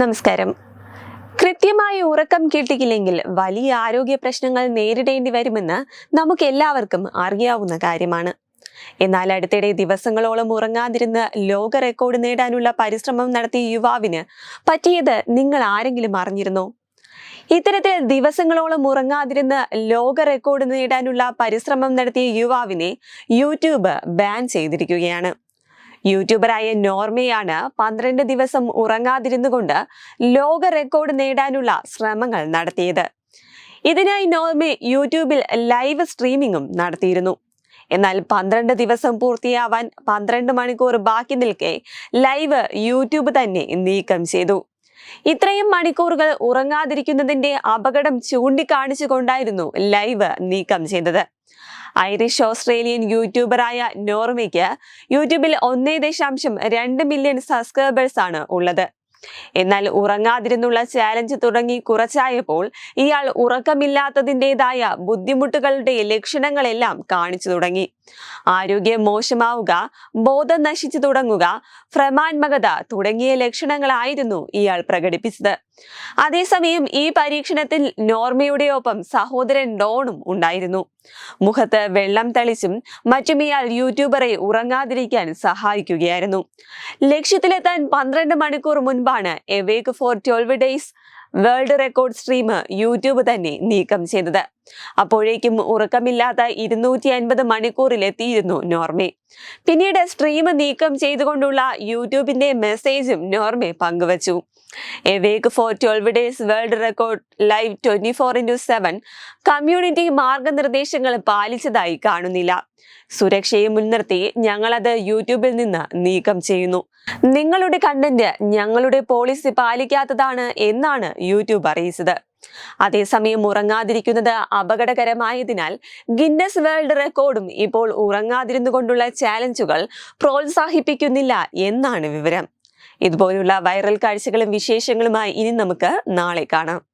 നമസ്കാരം. കൃത്യമായി ഉറക്കം കിട്ടിയില്ലെങ്കിൽ വലിയ ആരോഗ്യ പ്രശ്നങ്ങൾ നേരിടേണ്ടി വരുമെന്ന് നമുക്ക് എല്ലാവർക്കും അറിയാവുന്ന കാര്യമാണ്. എന്നാൽ അടുത്തിടെ ദിവസങ്ങളോളം ഉറങ്ങാതിരുന്ന് ലോക റെക്കോർഡ് നേടാനുള്ള പരിശ്രമം നടത്തിയ യുവാവിന് പറ്റിയത് നിങ്ങൾ ആരെങ്കിലും അറിഞ്ഞിരുന്നോ? ഇത്തരത്തിൽ ദിവസങ്ങളോളം ഉറങ്ങാതിരുന്ന് ലോക റെക്കോർഡ് നേടാനുള്ള പരിശ്രമം നടത്തിയ യുവാവിനെ യൂട്യൂബ് ബാൻ ചെയ്തിരിക്കുകയാണ്. യൂട്യൂബറായ നോർമയാണ് പന്ത്രണ്ട് ദിവസം ഉറങ്ങാതിരുന്നുകൊണ്ട് ലോക റെക്കോർഡ് നേടാനുള്ള ശ്രമങ്ങൾ നടത്തിയത്. ഇതിനായി നോർമെ യൂട്യൂബിൽ ലൈവ് സ്ട്രീമിംഗും നടത്തിയിരുന്നു. എന്നാൽ പന്ത്രണ്ട് ദിവസം പൂർത്തിയാവാൻ പന്ത്രണ്ട് മണിക്കൂർ ബാക്കി നിൽക്കെ ലൈവ് യൂട്യൂബ് തന്നെ നീക്കം ചെയ്തു. ഇത്രയും മണിക്കൂറുകൾ ഉറങ്ങാതിരിക്കുന്നതിന്റെ അപകടം ചൂണ്ടിക്കാണിച്ചുകൊണ്ടായിരുന്നു ലൈവ് നീക്കം ചെയ്തത്. ഐറിഷ് ഓസ്ട്രേലിയൻ യൂട്യൂബറായ നോർമയ്ക്ക് യൂട്യൂബിൽ ഒന്നേ ദശാംശം രണ്ട് മില്യൺ സബ്സ്ക്രൈബേഴ്സ് ആണ് ഉള്ളത്. എന്നാൽ ഉറങ്ങാതിരുന്നുള്ള ചാലഞ്ച് തുടങ്ങി കുറച്ചായപ്പോൾ ഇയാൾ ഉറക്കമില്ലാത്തതിന്റെതായ ബുദ്ധിമുട്ടുകളുടെ ലക്ഷണങ്ങളെല്ലാം കാണിച്ചു തുടങ്ങി. ആരോഗ്യം മോശമാവുക ബോധം നശിച്ചു തുടങ്ങുക ഭ്രമാത്മകത തുടങ്ങിയ ലക്ഷണങ്ങളായിരുന്നു ഇയാൾ പ്രകടിപ്പിച്ചത്. അതേസമയം ഈ പരീക്ഷണത്തിൽ നോർമയുടെ ഒപ്പം സഹോദരൻ ഡോണും ഉണ്ടായിരുന്നു. മുഖത്ത് വെള്ളം തളിച്ചും മറ്റും ഇയാൾ യൂട്യൂബറെ ഉറങ്ങാതിരിക്കാൻ സഹായിക്കുകയായിരുന്നു. ലക്ഷ്യത്തിലെത്താൻ പന്ത്രണ്ട് മണിക്കൂർ മുൻപാണ് awake for twelve days world record stream YouTube തന്നെ നീക്കം ചെയ്തത്. അപ്പോഴേക്കും ഉറക്കമില്ലാത്ത ഇരുന്നൂറ്റി അൻപത് മണിക്കൂറിലെത്തിയിരുന്നു നോർമെ. പിന്നീട് സ്ട്രീം നീക്കം ചെയ്തുകൊണ്ടുള്ള യൂട്യൂബിന്റെ മെസ്സേജും നോർമെ പങ്കുവച്ചു. Awake for twelve days world record live twenty four into seven community മാർഗനിർദ്ദേശങ്ങൾ പാലിച്ചതായി കാണുന്നില്ല. സുരക്ഷയെ മുൻനിർത്തി ഞങ്ങളത് യൂട്യൂബിൽ നിന്ന് നീക്കം ചെയ്യുന്നു. നിങ്ങളുടെ കണ്ടന്റ് ഞങ്ങളുടെ പോളിസി പാലിക്കാത്തതാണ് എന്നാണ് യൂട്യൂബ് അറിയിച്ചത്. അതേസമയം ഉറങ്ങാതിരിക്കുന്നത് അപകടകരമായതിനാൽ ഗിന്നസ് വേൾഡ് റെക്കോർഡും ഇപ്പോൾ ഉറങ്ങാതിരുന്നു കൊണ്ടുള്ള ചാലഞ്ചുകൾ പ്രോത്സാഹിപ്പിക്കുന്നില്ല എന്നാണ് വിവരം. ഇതുപോലുള്ള വൈറൽ കാഴ്ചകളും വിശേഷങ്ങളുമായി ഇനി നമുക്ക് നാളെ കാണാം.